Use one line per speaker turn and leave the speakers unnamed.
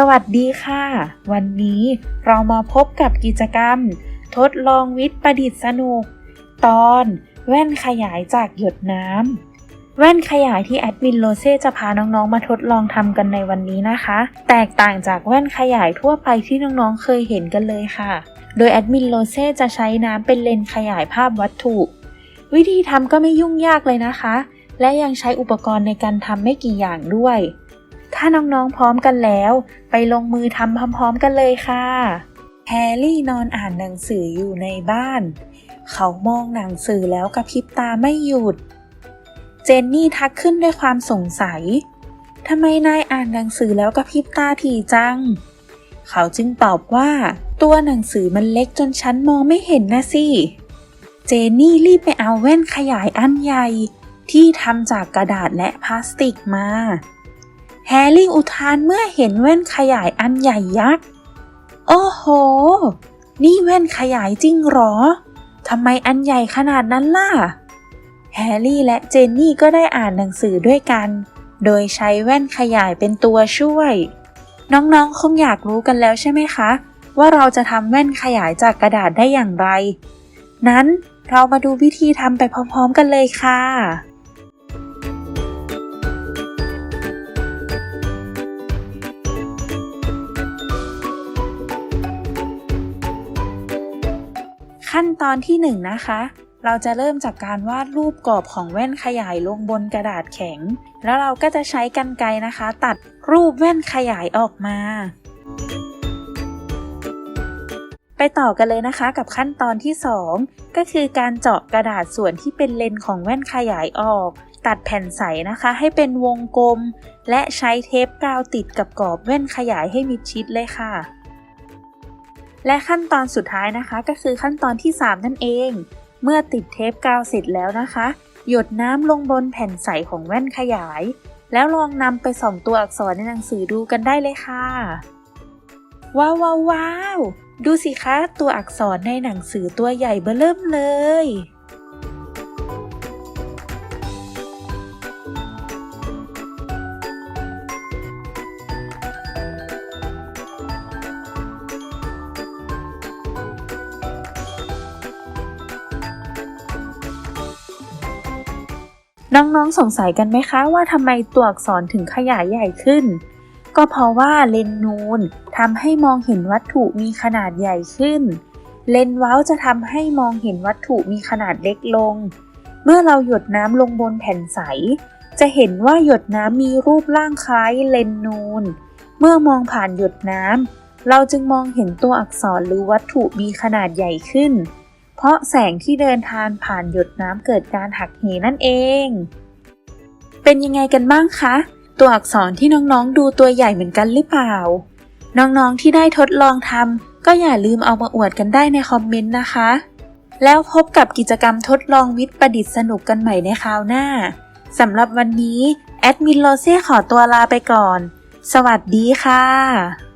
สวัสดีค่ะ วันนี้เรามาพบกับกิจกรรม ทดลองวิทย์ประดิษฐ์สนุก ตอนแว่นขยายจากหยดน้ำแว่นขยายที่แอดมินโลเซ่จะพาน้องๆ มาทดลองทำกันในวันนี้นะคะ แตกต่างจากแว่นขยายทั่วไปที่น้องๆ เคยเห็นกันเลยค่ะ โดยแอดมินโลเซ่จะใช้น้ำเป็นเลนขยายภาพวัตถุ วิธีทำก็ไม่ยุ่งยากเลยนะคะ และยังใช้อุปกรณ์ในการทำไม่กี่อย่างด้วย ถ้าน้องๆพร้อมกันแล้ว ไปลงมือทำพร้อมๆกันเลยค่ะ แฮร์รี่นอนอ่านหนังสืออยู่ในบ้าน เขามองหนังสือแล้วกระพริบตาไม่หยุด เจนนี่ทักขึ้นด้วยความสงสัยทำไมนายอ่านหนังสือแล้วกระพริบตาถี่จัง เขาจึงตอบว่า ตัวหนังสือมันเล็กจนฉันมองไม่เห็นนะสิ เจนนี่รีบไปเอาแว่นขยายอันใหญ่ ที่ทำจากกระดาษและพลาสติกมา แฮร์รี่อุทานเมื่อเห็นแว่นขยายอันใหญ่ยักษ์ โอ้โห นี่แว่นขยายจริงหรอ ทำไมอันใหญ่ขนาดนั้นล่ะ แฮร์รี่และเจนนี่ก็ได้อ่านหนังสือด้วยกัน โดยใช้แว่นขยายเป็นตัวช่วย น้องๆ คงอยากรู้กันแล้วใช่ไหมคะ ว่าเราจะทำแว่นขยายจากกระดาษได้อย่างไร นั้นเรามาดูวิธีทำไปพร้อมๆ กันเลยค่ะ ขั้นตอนที่1นงนะคะ เราจะเริ่มจากการวาดรูปกรอบของแว่นขยายลงบนกระดาษแข็ง แล้วเราก็จะใช้กรรไกรนะคะ ตัดรูปแว่นขยายออกมา ไปต่อกันเลยนะคะกับขั้นตอนที่ 2 ก็คือการเจาะกระดาษส่วนที่เป็นเลนของแว่นขยายออก ตัดแผ่นใสนะคะ ให้เป็นวงกลม และใช้เทปกาวติดกับกรอบแว่นขยายให้มิดชิดเลยค่ะ และขั้นตอนสุดท้ายนะคะ ก็คือขั้นตอนที่ 3 นั่นเอง เมื่อติดเทปกาวเสร็จแล้วนะคะ หยดน้ำลงบนแผ่นใสของแว่นขยาย แล้วลองนำไปส่องตัวอักษรในหนังสือดูกันได้เลยค่ะ ว้าวว้าววาวดูสิคะตัวอักษรในหนังสือตัวใหญ่เบ้อเริ่มเลย น้องๆสงสัยกันไหมคะว่าทำไมตัวอักษรถึงขยายใหญ่ขึ้น ก็เพราะว่าเลนนูนทำให้มองเห็นวัตถุมีขนาดใหญ่ขึ้น เลนเว้าจะทำให้มองเห็นวัตถุมีขนาดเล็กลง เมื่อเราหยดน้ำลงบนแผ่นใส จะเห็นว่าหยดน้ำมีรูปร่างคล้ายเลนนูน เมื่อมองผ่านหยดน้ำเราจึงมองเห็นตัวอักษรหรือวัตถุมีขนาดใหญ่ขึ้น เพราะแสงที่เดินทางผ่านหยดน้ำเกิดการหักเหนั่นเอง เป็นยังไงกันบ้างคะ ตัวอักษรที่น้องๆดูตัวใหญ่เหมือนกันหรือเปล่า น้องๆที่ได้ทดลองทำก็อย่าลืมเอามาอวดกันได้ในคอมเมนต์นะคะ แล้วพบกับกิจกรรมทดลองวิทย์ประดิษฐ์สนุกกันใหม่ในคราวหน้าสำหรับวันนี้แอดมินโลเซ่ขอตัวลาไปก่อน สวัสดีค่ะ